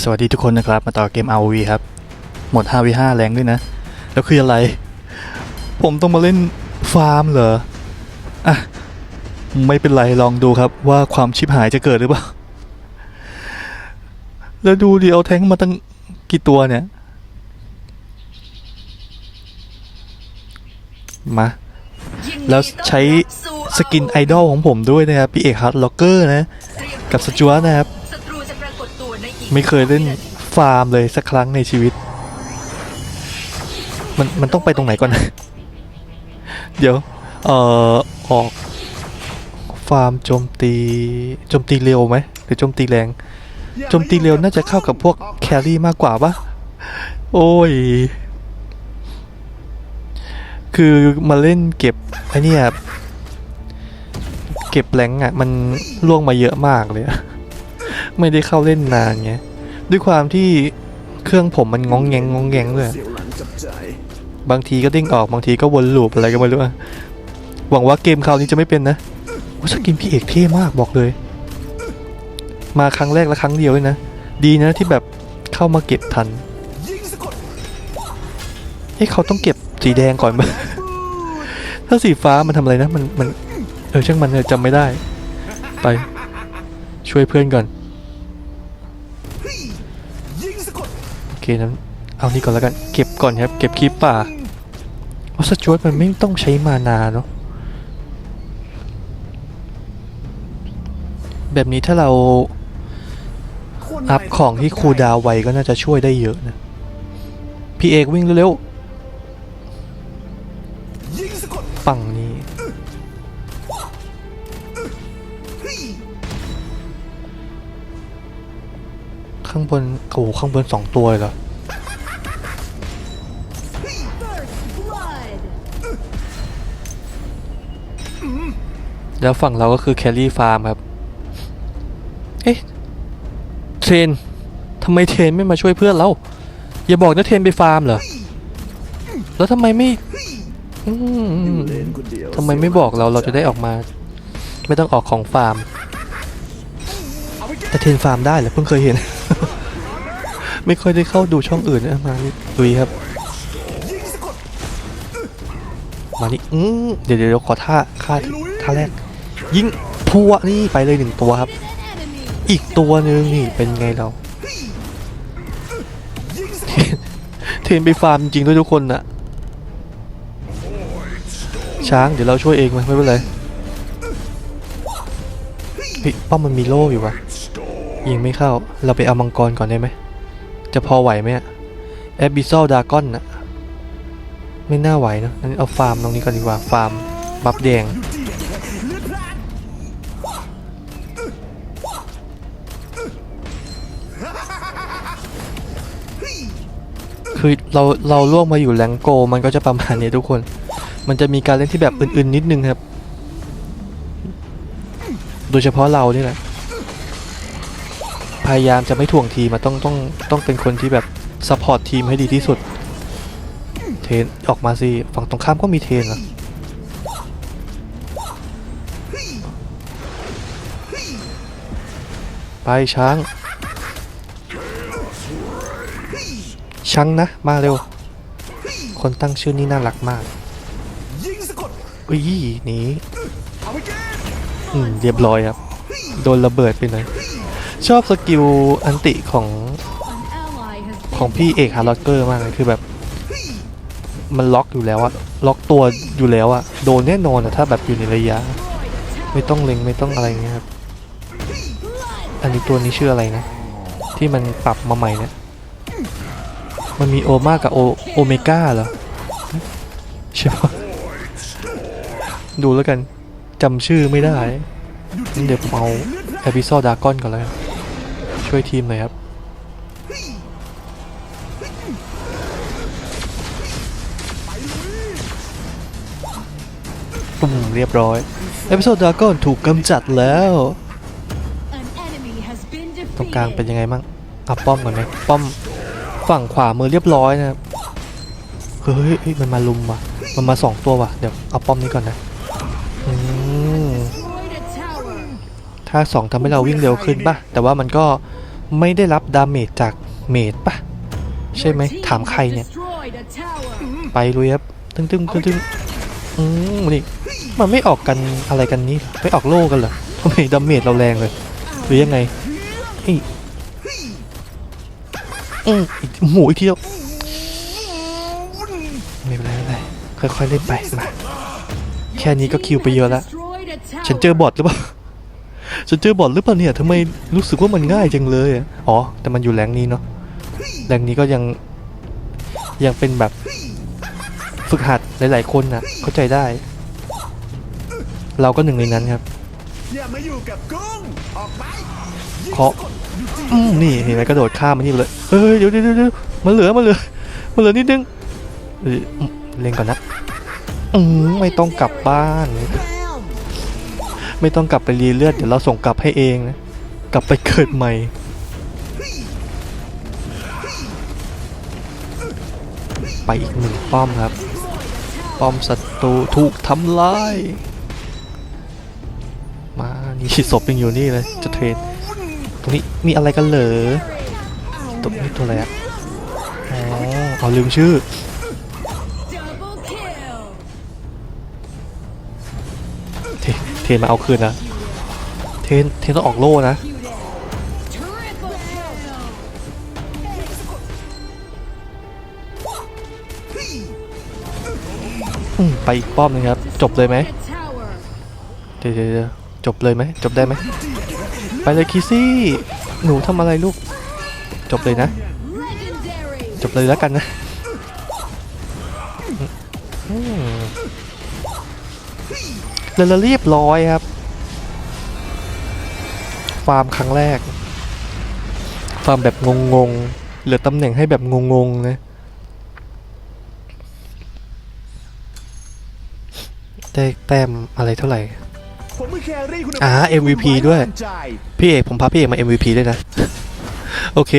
สวัสดีทุกคนนะครับ มาต่อเกม ROV ครับ หมด 5v5 แรงด้วยนะ แล้วคืออะไร ผมต้องมาเล่นฟาร์มเหรอ อะ ไม่เป็นไรลองดูครับว่าความชิบหายจะเกิดหรือเปล่า แล้วดูดิเอาแท้งมาตั้งกี่ตัวเนี่ย มา แล้วใช้สกินไอดอลของผมด้วยนะครับ พี่เอกฮาร์ดล็อกเกอร์นะ กับสจวตนะครับ ไม่เคยเล่นฟาร์มเลยสักครั้งในชีวิต มันมันต้องไปตรงไหนก่อนนะ เดี๋ยว เอ่อ ออก ฟาร์มโจมตีโจมตีเร็วไหมหรือโจมตีแรงโจมตีเร็วน่าจะเข้ากับพวกแครี่มากกว่าปะโอ้ย คือมาเล่นเก็บไอเนี่ยเก็บแรงค์อะ มันล่วงมาเยอะมากเลยอะ ไม่ได้เข้าเล่นนานไงด้วยความที่เครื่องผมมันงองแงงงองแงงเลยบางทีก็เด้งออกบางทีก็วนลูปอะไรก็ไม่รู้อะหวังว่าเกมคราวนี้จะไม่เป็นนะโอ้สกินพี่เอกเท่มากบอกเลย มาครั้งแรกและครั้งเดียวเลยนะ ดีนะที่แบบเข้ามาเก็บทันยิงสะกดเฮ้เขาต้องเก็บสีแดงก่อนปะถ้าสีฟ้ามันทำอะไรนะมันมันเออช่างมันเลยจำไม่ได้ ไปช่วยเพื่อนก่อน เคนั้นเอานี่ก่อนแล้วกันเก็บก่อนครับเก็บคลิปป่าเพราะสจวตมันไม่ต้องใช้มานาเนาะแบบนี้ถ้าเราอัพของที่คูดาวไวก็น่าจะช่วยได้เยอะนะ พี่เอกวิ่งเร็วๆปังนี่ ข้างบนโอ้ข้างบนสองตัวเลยเหรอแล้วฝั่งเราก็คือแคลรี่ฟาร์มครับ เอ๊ะ เทรนทำไมเทรนไม่มาช่วยเพื่อนเรา อย่าบอกนะเทรนไปฟาร์มเหรอ แล้วทำไมไม่ทำไมไม่บอกเราเราจะได้ออกมา ไม่ต้องออกของฟาร์ม แต่เทรนฟาร์มได้เหรอเพิ่งเคยเห็น ไม่ค่อยได้เข้าดูช่องอื่นนะมานี่ดุยครับมานี่อืมเดี๋ยวเดี๋ยวเดี๋ยวขอท่าค่าท่าแรก ยิงพัวนี่ไปเลยหนึ่งตัวครับ อีกตัวหนึ่งนี่เป็นไงเรา เทนไปฟาร์มจริงด้วยทุกคนนะช้างเดี๋ยวเราช่วยเองมไม่เป็นไรป้อมมันมีโล่อยู่วะยิงไม่เข้า เราไปเอามังกรก่อนได้ไหม จะพอไหวไหมแอบิซ l ลดากอนนะไม่น่าไหวนะงั้นเอาฟาร์มตรงนี้ก่อนดีกว่า ฟาร์ม บัฟแดง คือเราเราล่วงมาอยู่แรงโก มันก็จะประมาณนี้ทุกคน มันจะมีการเล่นที่แบบอื่นๆนิดนึงครับ โดยเฉพาะเรานี่แหละายามจะไม่ถ่วงทีมาต้องต้องต้องเป็นคนที่แบบซัพพอร์ตทีมให้ดีที่สุด เทนออกมาสิ ฝั่งตรงข้ามก็มีเทรนเหรอไปช้าง ช้างนะ มาเร็ว คนตั้งชื่อนี่น่ารักมากอุ้ยหนีอืมเรียบร้อยครับ โดนระเบิดไปเลย ชอบสกิลอันติของของพี่เอกฮาร์ลอตเกอร์มากเลยคือแบบ มันล็อกอยู่แล้วอะล็อกตัวอยู่แล้วอะโดนแน่นอนอะถ้าแบบอยู่ในระยะ ไม่ต้องเล็งไม่ต้องอะไรเงี้ยครับ อันนี้ตัวนี้ชื่ออะไรนะ ที่มันปรับมาใหม่เนี่ย มันมีโอมากับโอโอเมก้าเหรอใช่ปะดูแล้วกันจำชื่อไม่ได้ เดี๋ยวผมเอาเอพิโซดดากอนก่อนแล้ว ช่วยทีมหน่อยครับ ปุ่มเรียบร้อย เอพิโซดดากอนถูกกำจัดแล้ว ตรงกลางเป็นยังไงมั่งเอาป้อมก่อนไหมป้อมฝั่งขวามือเรียบร้อยนะครับเฮ้ยเฮ้ยมันมาลุมว่ะ มันมาสองตัวว่ะ เดี๋ยวเอาป้อมนี้ก่อนนะ มถ้าสองทำให้เราวิ่งเร็วขึ้นป่ะแต่ว่ามันก็ไม่ได้รับดาเมจจากเมจปะใช่ไหมถามใครเนี่ย ไปลุยครับตึ้งตึ้งตึ้งตึ้งอืมนี่มันไม่ออกกันอะไรกันนี้เหรอไม่ออกโล่กันเหรอทำไมดาเมจเราแรงเลยหรือยังไงอีอืมอีกหมูอีกทีเดียวไม่เป็นไรไม่เป็นไรค่อยๆเล่นไปมาแค่นี้ก็คิวไปเยอะแล้วฉันเจอบอทหรือเปล่า ฉันเจอบอทหรือเปล่าเนี่ยทำไมรู้สึกว่ามันง่ายจังเลยอะอ๋อแต่มันอยู่แรงนี้เนาะแรงนี้ก็ยังยังเป็นแบบฝึกหัดหลาย ๆ คนนะเข้าใจได้ เราก็หนึ่งในนั้นครับอย่ามาอยู่กับกุ้งออกไปยิงเคาะสะกดอยู่ที่อืมนี่เห็นไหมกระโดดข้ามมันนี่ไปเลยเฮ้ยเดี๋ยวเดี๋ยวเดี๋ยวเดี๋ยวมันเหลือมันเหลือมันเหลือนิดนึงเอออืมเล่นก่อนนะอืมไม่ต้องกลับบ้าน ไม่ต้องกลับไปรีเลือดเดี๋ยวเราส่งกลับให้เองนะ กลับไปเกิดใหม่ ไปอีกหนึ่งป้อมครับ ป้อมศัตรูถูกทำลาย มานี่ศพยังอยู่นี่เลยจะเทรนตรงนี้มีอะไรกันเหรอตรงนี้ตัวอะไรอะอ๋อเอาลืมชื่อ เทนมาเอาคืนนะ เทนเทนต้องออกโล่นะไปอีกป้อมหนึงครับ จบเลยไหมเดี๋ยวเดี๋ยวจบเลยไหม จบได้ไหม ไปเลยคิซี่ หนูทำอะไรลูก จบเลยนะ จบเลยแล้วกันนะ แล้วเราเรียบร้อยครับ ฟาร์มครั้งแรก ฟาร์มแบบงงๆเหลือตำแหน่งให้แบบงงๆนะได้แต้มอะไรเท่าไหร่ผมไม่แครี่คุณอ่า MVP ด้วย พี่เอกผมพาพี่เอกมา MVP ด้วยนะ โอเค